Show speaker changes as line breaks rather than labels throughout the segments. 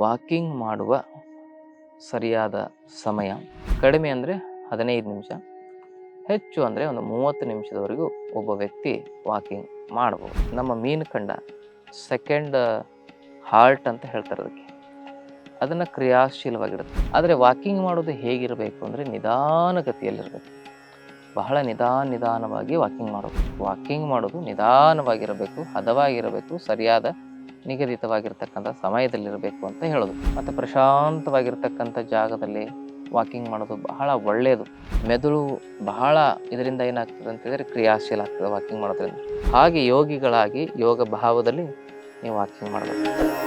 Walking ಮಾಡುವ ಸರಿಯಾದ ಸಮಯ. ಕಡಿಮೆ ಅಂದರೆ ಹದಿನೈದು ನಿಮಿಷ. ಹೆಚ್ಚು ಅಂದರೆ ಒಂದು ಮೂವತ್ತು ನಿಮಿಷದವರೆಗೂ ಒಬ್ಬ ವ್ಯಕ್ತಿ ವಾಕಿಂಗ್ ಮಾಡ್ಬೋದು ನಮ್ಮ ಮೀನು ಕಂಡ ಸೆಕೆಂಡ್ ಹಾರ್ಟ್ ಅಂತ ಹೇಳ್ತಾರೆ ಅದಕ್ಕೆ. ಅದನ್ನು ಕ್ರಿಯಾಶೀಲವಾಗಿರುತ್ತೆ ಆದರೆ ವಾಕಿಂಗ್ ಮಾಡೋದು ಹೇಗಿರಬೇಕು ಅಂದರೆ ನಿಧಾನಗತಿಯಲ್ಲಿರಬೇಕು. ಬಹಳ ನಿಧಾನ ನಿಧಾನವಾಗಿ ವಾಕಿಂಗ್ ಮಾಡೋದು ವಾಕಿಂಗ್ ಮಾಡೋದು ನಿಧಾನವಾಗಿರಬೇಕು, ಹದವಾಗಿರಬೇಕು, ಸರಿಯಾದ ನಿಗದಿತವಾಗಿರ್ತಕ್ಕಂಥ ಸಮಯದಲ್ಲಿರಬೇಕು ಅಂತ ಹೇಳೋದು. ಮತ್ತು ಪ್ರಶಾಂತವಾಗಿರ್ತಕ್ಕಂಥ ಜಾಗದಲ್ಲಿ ವಾಕಿಂಗ್ ಮಾಡೋದು ಬಹಳ ಒಳ್ಳೆಯದು ಮೆದುಳು ಬಹಳ ಇದರಿಂದ ಏನಾಗ್ತದೆ ಅಂತ ಹೇಳಿದ್ರೆ ಕ್ರಿಯಾಶೀಲ ಆಗ್ತದೆ ವಾಕಿಂಗ್ ಮಾಡೋದ್ರಿಂದ. ಹಾಗೆ ಯೋಗಿಗಳಾಗಿ ಯೋಗ ಭಾವದಲ್ಲಿ ನೀವು ವಾಕಿಂಗ್ ಮಾಡಬೇಕು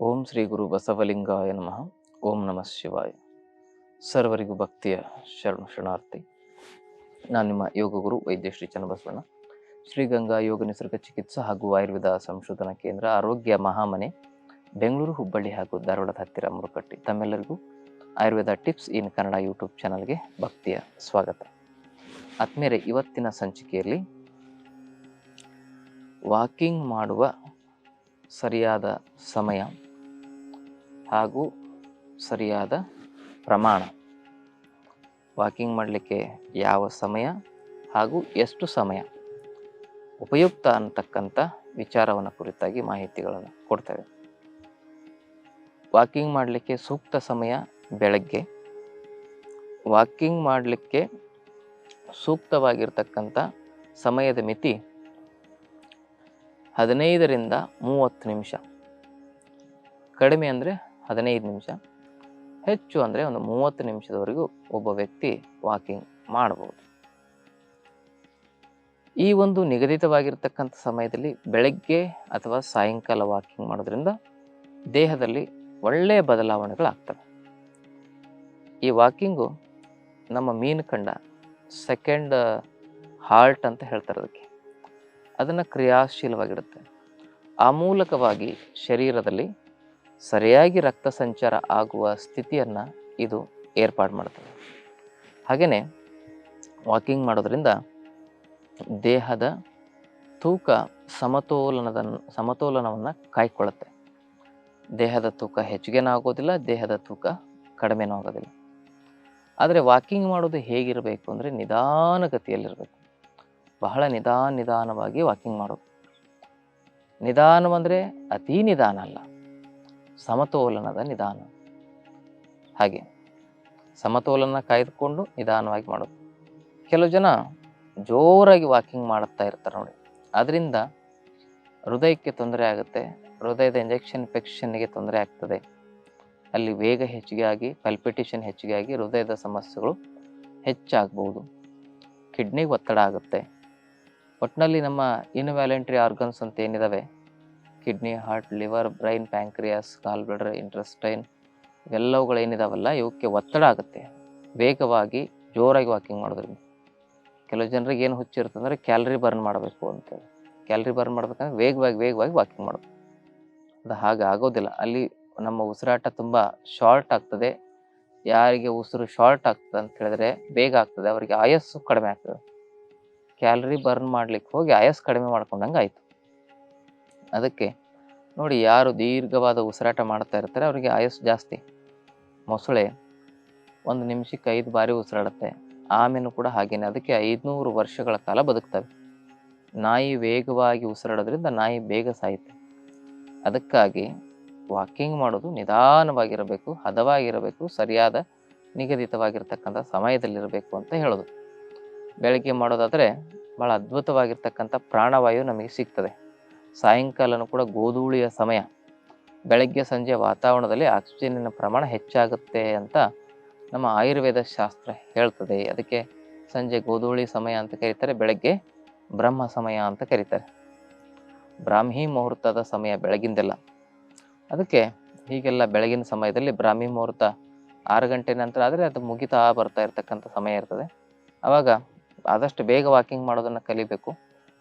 ಓಂ ಶ್ರೀ ಗುರು ಬಸವಲಿಂಗಾಯ ನಮಃ. ಓಂ ನಮಃ ಶಿವಾಯ. ಸರ್ವರಿಗೂ ಭಕ್ತಿಯ ಶರಣ ಶರಣಾರ್ಥಿ. ನಾನು ನಿಮ್ಮ ಯೋಗ ಗುರು ವೈದ್ಯ ಶ್ರೀ ಚನ್ನಬಸವಣ್ಣ. ಶ್ರೀಗಂಗಾ ಯೋಗ ನಿಸರ್ಗ ಚಿಕಿತ್ಸಾ ಹಾಗೂ ಆಯುರ್ವೇದ ಸಂಶೋಧನಾ ಕೇಂದ್ರ ಆರೋಗ್ಯ ಮಹಾಮನೆ, ಬೆಂಗಳೂರು ಹುಬ್ಬಳ್ಳಿ ಹಾಗೂ ಧಾರವಾಡದ ಹತ್ತಿರ ಮುರುಕಟ್ಟಿ. ತಮ್ಮೆಲ್ಲರಿಗೂ Ayurveda tips in Kannada YouTube ಚಾನಲ್ಗೆ ಭಕ್ತಿಯ ಸ್ವಾಗತ. ಆತ್ಮೇರೆ, ಇವತ್ತಿನ ಸಂಚಿಕೆಯಲ್ಲಿ ವಾಕಿಂಗ್ ಮಾಡುವ ಸರಿಯಾದ ಸಮಯ ಹಾಗೂ ಸರಿಯಾದ ಪ್ರಮಾಣ. ವಾಕಿಂಗ್ ಮಾಡಲಿಕ್ಕೆ ಯಾವ ಸಮಯ ಹಾಗೂ ಎಷ್ಟು ಸಮಯ? ಉಪಯುಕ್ತ ಅಂತಕ್ಕಂಥ ವಿಚಾರವನ್ನು ಕುರಿತಾಗಿ ಮಾಹಿತಿಗಳನ್ನು ಕೊಡ್ತೇವೆ. ವಾಕಿಂಗ್ ಮಾಡಲಿಕ್ಕೆ ಸೂಕ್ತ ಸಮಯ ಬೆಳಗ್ಗೆ. ವಾಕಿಂಗ್ ಮಾಡಲಿಕ್ಕೆ ಸೂಕ್ತವಾಗಿರ್ತಕ್ಕಂಥ ಸಮಯದ ಮಿತಿ ಹದಿನೈದರಿಂದ ಮೂವತ್ತು ನಿಮಿಷ. ಕಡಿಮೆ ಅಂದರೆ ಹದಿನೈದು ನಿಮಿಷ. ಹೆಚ್ಚು ಅಂದರೆ ಒಂದು ಮೂವತ್ತು ನಿಮಿಷದವರೆಗೂ ಒಬ್ಬ ವ್ಯಕ್ತಿ ವಾಕಿಂಗ್ ಮಾಡಬಹುದು ಈ ಒಂದು ನಿಗದಿತವಾಗಿರ್ತಕ್ಕಂಥ ಸಮಯದಲ್ಲಿ ಬೆಳಗ್ಗೆ ಅಥವಾ ಸಾಯಂಕಾಲ ವಾಕಿಂಗ್ ಮಾಡೋದ್ರಿಂದ ದೇಹದಲ್ಲಿ ಒಳ್ಳೆಯ ಬದಲಾವಣೆಗಳಾಗ್ತವೆ. ಈ ವಾಕಿಂಗು ನಮ್ಮ ಮೀನು ಕಂಡ ಸೆಕೆಂಡ್ ಹಾರ್ಟ್ ಅಂತ ಹೇಳ್ತಾರೆ ಅದಕ್ಕೆ. ಅದನ್ನು ಕ್ರಿಯಾಶೀಲವಾಗಿರುತ್ತೆ ಆ ಮೂಲಕವಾಗಿ ಶರೀರದಲ್ಲಿ ಸರಿಯಾಗಿ ರಕ್ತ ಸಂಚಾರ ಆಗುವ ಸ್ಥಿತಿಯನ್ನು ಇದು ಏರ್ಪಾಡು ಮಾಡ್ತದೆ. ಹಾಗೆಯೇ ವಾಕಿಂಗ್ ಮಾಡೋದ್ರಿಂದ ದೇಹದ ತೂಕ ಸಮತೋಲನದ, ಸಮತೋಲನವನ್ನು ಕಾಯ್ಕೊಳ್ಳುತ್ತೆ ದೇಹದ ತೂಕ ಹೆಚ್ಚಿಗೆನೂ ಆಗೋದಿಲ್ಲ ದೇಹದ ತೂಕ ಕಡಿಮೆನೂ ಆಗೋದಿಲ್ಲ ಆದರೆ ವಾಕಿಂಗ್ ಮಾಡೋದು ಹೇಗಿರಬೇಕು ಅಂದರೆ ನಿಧಾನಗತಿಯಲ್ಲಿರಬೇಕು. ಬಹಳ ನಿಧಾನ ನಿಧಾನವಾಗಿ ವಾಕಿಂಗ್ ಮಾಡೋದು. ನಿಧಾನವಂದರೆ ಅತೀ ನಿಧಾನ ಅಲ್ಲ, ಸಮತೋಲನದ ನಿಧಾನ. ಹಾಗೆ ಸಮತೋಲನ ಕಾಯ್ದುಕೊಂಡು ನಿಧಾನವಾಗಿ ಮಾಡೋದು. ಕೆಲವು ಜನ ಜೋರಾಗಿ ವಾಕಿಂಗ್ ಮಾಡುತ್ತಾ ಇರ್ತಾರೆ ನೋಡಿ. ಅದರಿಂದ ಹೃದಯಕ್ಕೆ ತೊಂದರೆ ಆಗುತ್ತೆ, ಹೃದಯದ ಇಂಜೆಕ್ಷನ್ ಇನ್ಫೆಕ್ಷನ್ಗೆ ತೊಂದರೆ ಆಗ್ತದೆ. ಅಲ್ಲಿ ವೇಗ ಹೆಚ್ಚಿಗೆ ಆಗಿ ಪಲ್ಪಿಟೇಷನ್ ಹೆಚ್ಚಿಗೆ ಆಗಿ ಹೃದಯದ ಸಮಸ್ಯೆಗಳು ಹೆಚ್ಚಾಗ್ಬೋದು. ಕಿಡ್ನಿಗೆ ಒತ್ತಡ ಆಗುತ್ತೆ. ಒಟ್ಟಿನಲ್ಲಿ ನಮ್ಮ ಇನ್ವ್ಯಾಲೆಂಟ್ರಿ ಆರ್ಗನ್ಸ್ ಅಂತ ಏನಿದಾವೆ? Kidney heart liver brain pancreas gall bladder intestine ಇವೆಲ್ಲವುಗಳೇನಿದಾವಲ್ಲ, ಇವಕ್ಕೆ ಒತ್ತಡ ಆಗುತ್ತೆ. ವೇಗವಾಗಿ ಜೋರಾಗಿ ವಾಕಿಂಗ್ ಮಾಡೋದ್ರಿಂದ. ಕೆಲವು ಜನರಿಗೆ ಏನು ಹುಚ್ಚಿರ್ತಂದ್ರೆ ಕ್ಯಾಲರಿ ಬರ್ನ್ ಮಾಡಬೇಕು ಅಂತೇಳಿ. ಕ್ಯಾಲರಿ ಬರ್ನ್ ಮಾಡ್ಬೇಕಂದ್ರೆ ವೇಗವಾಗಿ ವೇಗವಾಗಿ ವಾಕಿಂಗ್ ಮಾಡಬೇಕು. ಅದು ಹಾಗೆ ಆಗೋದಿಲ್ಲ. ಅಲ್ಲಿ ನಮ್ಮ ಉಸಿರಾಟ ತುಂಬ ಶಾರ್ಟ್ ಆಗ್ತದೆ. ಯಾರಿಗೆ ಉಸಿರು ಶಾರ್ಟ್ ಆಗ್ತದೆ ಅಂತ ಹೇಳಿದ್ರೆ ಬೇಗ ಆಗ್ತದೆ. ಅವರಿಗೆ ಆಯಸ್ಸು ಕಡಿಮೆ ಆಗ್ತದೆ. ಕ್ಯಾಲರಿ ಬರ್ನ್ ಮಾಡ್ಲಿಕ್ಕೆ ಹೋಗಿ ಆಯಸ್ ಕಡಿಮೆ ಮಾಡ್ಕೊಂಡಂಗೆ ಆಯಿತು. ಅದಕ್ಕೆ ನೋಡಿ ಯಾರು ದೀರ್ಘವಾದ ಉಸಿರಾಟ ಮಾಡ್ತಾ ಇರ್ತಾರೆ, ಅವರಿಗೆ ಆಯಸ್ಸು ಜಾಸ್ತಿ. ಮೊಸಳೆ ಒಂದು ನಿಮಿಷಕ್ಕೆ ಐದು ಬಾರಿ ಉಸಿರಾಡುತ್ತೆ. ಆಮೇಲೆ ಕೂಡ ಹಾಗೇನೆ. ಅದಕ್ಕೆ ಐದುನೂರು ವರ್ಷಗಳ ಕಾಲ ಬದುಕ್ತವೆ. ನಾಯಿ ವೇಗವಾಗಿ ಉಸಿರಾಡೋದ್ರಿಂದ ನಾಯಿ ಬೇಗ ಸಾಯುತ್ತೆ. ಅದಕ್ಕಾಗಿ ವಾಕಿಂಗ್ ಮಾಡೋದು ನಿಧಾನವಾಗಿರಬೇಕು, ಹದವಾಗಿರಬೇಕು, ಸರಿಯಾದ ನಿಗದಿತವಾಗಿರ್ತಕ್ಕಂಥ ಸಮಯದಲ್ಲಿರಬೇಕು ಅಂತ ಹೇಳೋದು. ಬೆಳಗ್ಗೆ ಮಾಡೋದಾದರೆ ಭಾಳ ಅದ್ಭುತವಾಗಿರ್ತಕ್ಕಂಥ ಪ್ರಾಣವಾಯು ನಮಗೆ ಸಿಗ್ತದೆ. ಸಾಯಂಕಾಲನೂ ಕೂಡ ಗೋಧೂಳಿಯ ಸಮಯ. ಬೆಳಗ್ಗೆ ಸಂಜೆ ವಾತಾವರಣದಲ್ಲಿ ಆಕ್ಸಿಜನ್ನಿನ ಪ್ರಮಾಣ ಹೆಚ್ಚಾಗುತ್ತೆ ಅಂತ ನಮ್ಮ ಆಯುರ್ವೇದ ಶಾಸ್ತ್ರ ಹೇಳ್ತದೆ. ಅದಕ್ಕೆ ಸಂಜೆ ಗೋಧೂಳಿ ಸಮಯ ಅಂತ ಕರೀತಾರೆ, ಬೆಳಗ್ಗೆ ಬ್ರಹ್ಮ ಸಮಯ ಅಂತ ಕರೀತಾರೆ. ಬ್ರಾಹ್ಮಿ ಮುಹೂರ್ತದ ಸಮಯ ಬೆಳಗಿಂದೆಲ್ಲ. ಅದಕ್ಕೆ ಹೀಗೆಲ್ಲ ಬೆಳಗಿನ ಸಮಯದಲ್ಲಿ ಬ್ರಾಹ್ಮಿ ಮುಹೂರ್ತ ಆರು ಗಂಟೆ ನಂತರ ಆದರೆ ಅದು ಮುಗಿತಾ ಬರ್ತಾ ಇರತಕ್ಕಂಥ ಸಮಯ ಇರ್ತದೆ. ಆವಾಗ ಆದಷ್ಟು ಬೇಗ ವಾಕಿಂಗ್ ಮಾಡೋದನ್ನು ಕಲಿಬೇಕು.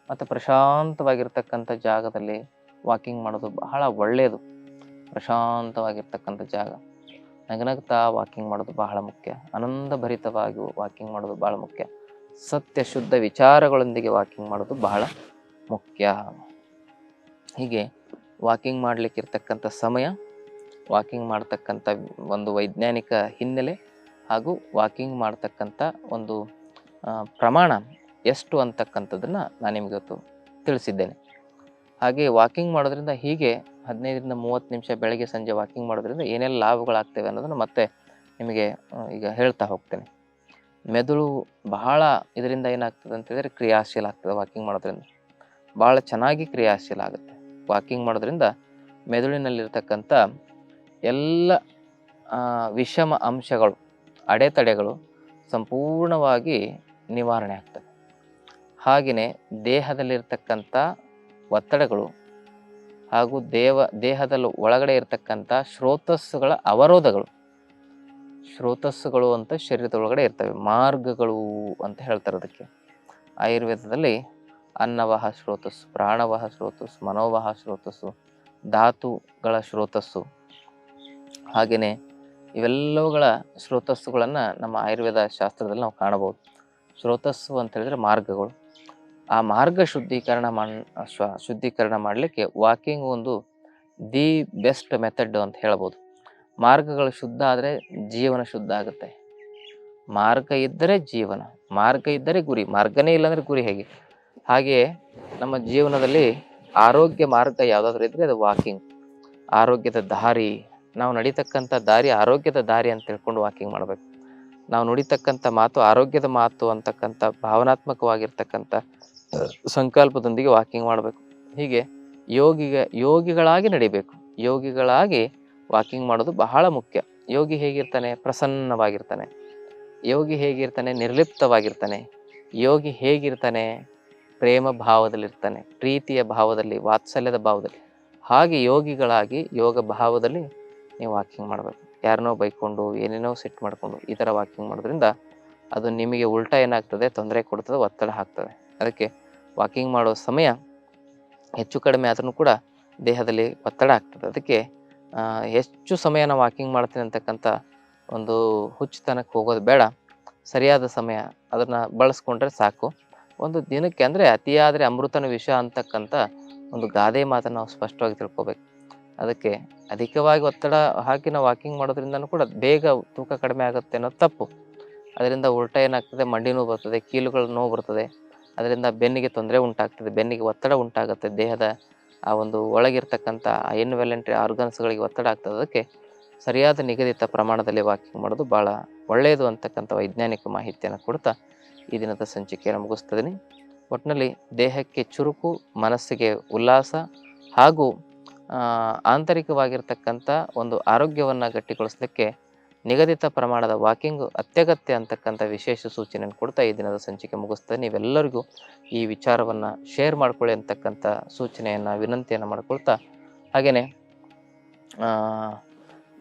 ಮತ್ತು ಪ್ರಶಾಂತವಾಗಿರ್ತಕ್ಕಂಥ ಜಾಗದಲ್ಲಿ ವಾಕಿಂಗ್ ಮಾಡೋದು ಬಹಳ ಒಳ್ಳೆಯದು. ಪ್ರಶಾಂತವಾಗಿರ್ತಕ್ಕಂಥ ಜಾಗ. ನಗನಗ್ತಾ ವಾಕಿಂಗ್ ಮಾಡೋದು ಬಹಳ ಮುಖ್ಯ. ಆನಂದಭರಿತವಾಗಿ ವಾಕಿಂಗ್ ಮಾಡೋದು ಬಹಳ ಮುಖ್ಯ. ಸತ್ಯ ಶುದ್ಧ ವಿಚಾರಗಳೊಂದಿಗೆ ವಾಕಿಂಗ್ ಮಾಡೋದು ಬಹಳ ಮುಖ್ಯ. ಹೀಗೆ ವಾಕಿಂಗ್ ಮಾಡಲಿಕ್ಕಿರ್ತಕ್ಕಂಥ ಸಮಯ ವಾಕಿಂಗ್ ಮಾಡ್ತಕ್ಕಂಥ ಒಂದು ವೈಜ್ಞಾನಿಕ ಹಿನ್ನೆಲೆ ಹಾಗೂ ವಾಕಿಂಗ್ ಮಾಡ್ತಕ್ಕಂಥ ಒಂದು ಪ್ರಮಾಣ ಎಷ್ಟು ಅಂತಕ್ಕಂಥದ್ದನ್ನು ನಾನು ನಿಮಗೆ ತಿಳಿಸಿದ್ದೇನೆ. ಹಾಗೆ ವಾಕಿಂಗ್ ಮಾಡೋದ್ರಿಂದ ಹೀಗೆ ಹದಿನೈದರಿಂದ ಮೂವತ್ತು ನಿಮಿಷ ಬೆಳಗ್ಗೆ ಸಂಜೆ ವಾಕಿಂಗ್ ಮಾಡೋದ್ರಿಂದ ಏನೆಲ್ಲ ಲಾಭಗಳಾಗ್ತವೆ ಅನ್ನೋದನ್ನು ಮತ್ತೆ ನಿಮಗೆ ಈಗ ಹೇಳ್ತಾ ಹೋಗ್ತೇನೆ. ಮೆದುಳು ಬಹಳ ಇದರಿಂದ ಏನಾಗ್ತದೆ ಅಂತ ಕ್ರಿಯಾಶೀಲ ಆಗ್ತದೆ ವಾಕಿಂಗ್ ಮಾಡೋದ್ರಿಂದ. ಭಾಳ ಚೆನ್ನಾಗಿ ಕ್ರಿಯಾಶೀಲ ಆಗುತ್ತೆ. ವಾಕಿಂಗ್ ಮಾಡೋದ್ರಿಂದ ಮೆದುಳಿನಲ್ಲಿರ್ತಕ್ಕಂಥ ಎಲ್ಲ ವಿಷಮ ಅಂಶಗಳು, ಅಡೆತಡೆಗಳು ಸಂಪೂರ್ಣವಾಗಿ ನಿವಾರಣೆ ಆಗ್ತವೆ. ಹಾಗೆಯೇ ದೇಹದಲ್ಲಿರ್ತಕ್ಕಂಥ ಒತ್ತಡಗಳು ಹಾಗೂ ದೇವ, ದೇಹದಲ್ಲಿ ಒಳಗಡೆ ಇರತಕ್ಕಂಥ ಶ್ರೋತಸ್ಸುಗಳ ಅವರೋಧಗಳು. ಶ್ರೋತಸ್ಸುಗಳು ಅಂತ ಶರೀರದ ಒಳಗಡೆ ಇರ್ತವೆ, ಮಾರ್ಗಗಳು ಅಂತ ಹೇಳ್ತಾರೆ ಅದಕ್ಕೆ. ಆಯುರ್ವೇದದಲ್ಲಿ ಅನ್ನವಹ ಶ್ರೋತಸ್ಸು, ಪ್ರಾಣವಹ ಶ್ರೋತಸ್ಸು, ಮನೋವಹ ಶ್ರೋತಸ್ಸು, ಧಾತುಗಳ ಶ್ರೋತಸ್ಸು. ಹಾಗೆಯೇ ಇವೆಲ್ಲವುಗಳ ಶ್ರೋತಸ್ಸುಗಳನ್ನು ನಮ್ಮ ಆಯುರ್ವೇದ ಶಾಸ್ತ್ರದಲ್ಲಿ ನಾವು ಕಾಣಬಹುದು. ಶ್ರೋತಸ್ಸು ಅಂತ ಹೇಳಿದ್ರೆ ಮಾರ್ಗಗಳು. ಆ ಮಾರ್ಗ ಶುದ್ಧೀಕರಣ ಶ್ವ, ಶುದ್ಧೀಕರಣ ಮಾಡಲಿಕ್ಕೆ ವಾಕಿಂಗ್ ಒಂದು ದಿ ಬೆಸ್ಟ್ ಮೆಥಡ್ ಅಂತ ಹೇಳ್ಬೋದು. ಮಾರ್ಗಗಳು ಶುದ್ಧ ಆದರೆ ಜೀವನ ಶುದ್ಧ ಆಗುತ್ತೆ. ಮಾರ್ಗ ಇದ್ದರೆ ಜೀವನ, ಮಾರ್ಗ ಇದ್ದರೆ ಗುರಿ, ಮಾರ್ಗನೇ ಇಲ್ಲಾಂದರೆ ಗುರಿ ಹೇಗೆ? ಹಾಗೆಯೇ ನಮ್ಮ ಜೀವನದಲ್ಲಿ ಆರೋಗ್ಯ ಮಾರ್ಗ ಯಾವುದಾದ್ರೂ ಇದ್ದರೆ ಅದು ವಾಕಿಂಗ್ ಆರೋಗ್ಯದ ದಾರಿ, ನಾವು ನಡೀತಕ್ಕಂಥ ದಾರಿ ಆರೋಗ್ಯದ ದಾರಿ ಅಂತ ತಿಳ್ಕೊಂಡು ವಾಕಿಂಗ್ ಮಾಡಬೇಕು. ನಾವು ನುಡಿತಕ್ಕಂಥ ಮಾತು ಆರೋಗ್ಯದ ಮಾತು ಅಂತಕ್ಕಂಥ, ಭಾವನಾತ್ಮಕವಾಗಿರ್ತಕ್ಕಂಥ ಸಂಕಲ್ಪದೊಂದಿಗೆ ವಾಕಿಂಗ್ ಮಾಡಬೇಕು. ಹೀಗೆ ಯೋಗಿಗೆ, ಯೋಗಿಗಳಾಗಿ ನಡಿಬೇಕು. ಯೋಗಿಗಳಾಗಿ ವಾಕಿಂಗ್ ಮಾಡೋದು ಬಹಳ ಮುಖ್ಯ. ಯೋಗಿ ಹೇಗಿರ್ತಾನೆ? ಪ್ರಸನ್ನವಾಗಿರ್ತಾನೆ. ಯೋಗಿ ಹೇಗಿರ್ತಾನೆ? ನಿರ್ಲಿಪ್ತವಾಗಿರ್ತಾನೆ. ಯೋಗಿ ಹೇಗಿರ್ತಾನೆ? ಪ್ರೇಮ ಭಾವದಲ್ಲಿರ್ತಾನೆ. ಪ್ರೀತಿಯ ಭಾವದಲ್ಲಿ, ವಾತ್ಸಲ್ಯದ ಭಾವದಲ್ಲಿ. ಹಾಗೆ ಯೋಗಿಗಳಾಗಿ ಯೋಗ ಭಾವದಲ್ಲಿ ನೀವು ವಾಕಿಂಗ್ ಮಾಡಬೇಕು. ಯಾರನ್ನೋ ಬೈಕೊಂಡು, ಏನೇನೋ ಸೆಟ್ ಮಾಡಿಕೊಂಡು ಈ ಥರ ವಾಕಿಂಗ್ ಮಾಡೋದ್ರಿಂದ ಅದು ನಿಮಗೆ ಉಲ್ಟಾ ಏನಾಗ್ತದೆ? ತೊಂದರೆ ಕೊಡ್ತದೆ, ಒತ್ತಡ ಹಾಕ್ತದೆ. ಅದಕ್ಕೆ ವಾಕಿಂಗ್ ಮಾಡೋ ಸಮಯ ಹೆಚ್ಚು ಕಡಿಮೆ ಆದ್ರೂ ಕೂಡ ದೇಹದಲ್ಲಿ ಒತ್ತಡ ಆಗ್ತದೆ. ಅದಕ್ಕೆ ಹೆಚ್ಚು ಸಮಯನ ವಾಕಿಂಗ್ ಮಾಡ್ತೀನಿ ಅಂತಕ್ಕಂಥ ಒಂದು ಹುಚ್ಚುತನಕ್ಕೆ ಹೋಗೋದು ಬೇಡ. ಸರಿಯಾದ ಸಮಯ ಅದನ್ನು ಬಳಸ್ಕೊಂಡ್ರೆ ಸಾಕು. ಒಂದು ದಿನಕ್ಕೆ ಅಂದರೆ ಅತಿಯಾದರೆ ಅಮೃತನ ವಿಷ ಅಂತಕ್ಕಂಥ ಒಂದು ಗಾದೆ ಮಾತನ್ನು ನಾವು ಸ್ಪಷ್ಟವಾಗಿ ತಿಳ್ಕೊಬೇಕು. ಅದಕ್ಕೆ ಅಧಿಕವಾಗಿ ಒತ್ತಡ ಹಾಕಿ ನಾವು ವಾಕಿಂಗ್ ಮಾಡೋದ್ರಿಂದನೂ ಕೂಡ ಬೇಗ ತೂಕ ಕಡಿಮೆ ಆಗುತ್ತೆ ಅನ್ನೋದು ತಪ್ಪು. ಅದರಿಂದ ಉಲ್ಟ ಏನಾಗ್ತದೆ, ಮಂಡಿ ಬರ್ತದೆ, ಕೀಲುಗಳು ನೋವು ಬರ್ತದೆ ಅದರಿಂದ ಬೆನ್ನಿಗೆ ತೊಂದರೆ ಉಂಟಾಗ್ತದೆ, ಬೆನ್ನಿಗೆ ಒತ್ತಡ ಉಂಟಾಗುತ್ತೆ, ದೇಹದ ಆ ಒಂದು ಒಳಗಿರ್ತಕ್ಕಂಥ ಇನ್ವೆಲೆಂಟ್ರಿ ಆರ್ಗನ್ಸ್ಗಳಿಗೆ ಒತ್ತಡ ಆಗ್ತದೆ. ಅದಕ್ಕೆ ಸರಿಯಾದ ನಿಗದಿತ ಪ್ರಮಾಣದಲ್ಲಿ ವಾಕಿಂಗ್ ಮಾಡೋದು ಭಾಳ ಒಳ್ಳೆಯದು ಅಂತಕ್ಕಂಥ ವೈಜ್ಞಾನಿಕ ಮಾಹಿತಿಯನ್ನು ಕೊಡ್ತಾ ಈ ದಿನದ ಸಂಚಿಕೆಯನ್ನು ಮುಗಿಸ್ತಿದ್ದೀನಿ. ಒಟ್ಟಿನಲ್ಲಿ ದೇಹಕ್ಕೆ ಚುರುಕು, ಮನಸ್ಸಿಗೆ ಉಲ್ಲಾಸ ಹಾಗೂ ಆಂತರಿಕವಾಗಿರ್ತಕ್ಕಂಥ ಒಂದು ಆರೋಗ್ಯವನ್ನು ಗಟ್ಟಿಗೊಳಿಸಲಿಕ್ಕೆ ನಿಗದಿತ ಪ್ರಮಾಣದ ವಾಕಿಂಗ್ ಅತ್ಯಗತ್ಯ ಅಂತಕ್ಕಂಥ ವಿಶೇಷ ಸೂಚನೆಯನ್ನು ಕೊಡ್ತಾ ಈ ದಿನದ ಸಂಚಿಕೆ ಮುಗಿಸ್ತಾ ನೀವೆಲ್ಲರಿಗೂ ಈ ವಿಚಾರವನ್ನು ಶೇರ್ ಮಾಡ್ಕೊಳ್ಳಿ ಅಂತಕ್ಕಂಥ ಸೂಚನೆಯನ್ನು, ವಿನಂತಿಯನ್ನು ಮಾಡಿಕೊಳ್ತಾ ಹಾಗೆಯೇ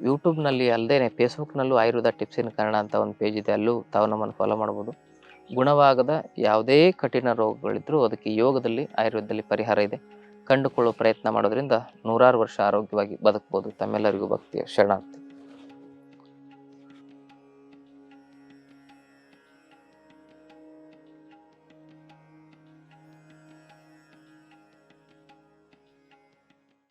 ಯೂಟ್ಯೂಬ್ನಲ್ಲಿ ಅಲ್ಲದೆ ಫೇಸ್ಬುಕ್ನಲ್ಲೂ ಆಯುರ್ವೇದ ಟಿಪ್ಸ್ ಇನ್ ಕನ್ನಡ ಅಂತ ಒಂದು ಪೇಜ್ ಇದೆ. ಅಲ್ಲೂ ತಾವು ನಮ್ಮನ್ನು ಫಾಲೋ ಮಾಡ್ಬೋದು. ಗುಣವಾಗದ ಯಾವುದೇ ಕಠಿಣ ರೋಗಗಳಿದ್ದರೂ ಅದಕ್ಕೆ ಯೋಗದಲ್ಲಿ, ಆಯುರ್ವೇದದಲ್ಲಿ ಪರಿಹಾರ ಇದೆ. ಕಂಡುಕೊಳ್ಳುವ ಪ್ರಯತ್ನ ಮಾಡೋದ್ರಿಂದ ನೂರಾರು ವರ್ಷ ಆರೋಗ್ಯವಾಗಿ ಬದುಕ್ಬೋದು. ತಮ್ಮೆಲ್ಲರಿಗೂ ಭಕ್ತಿಯ ಶರಣಾರ್ಥಿ.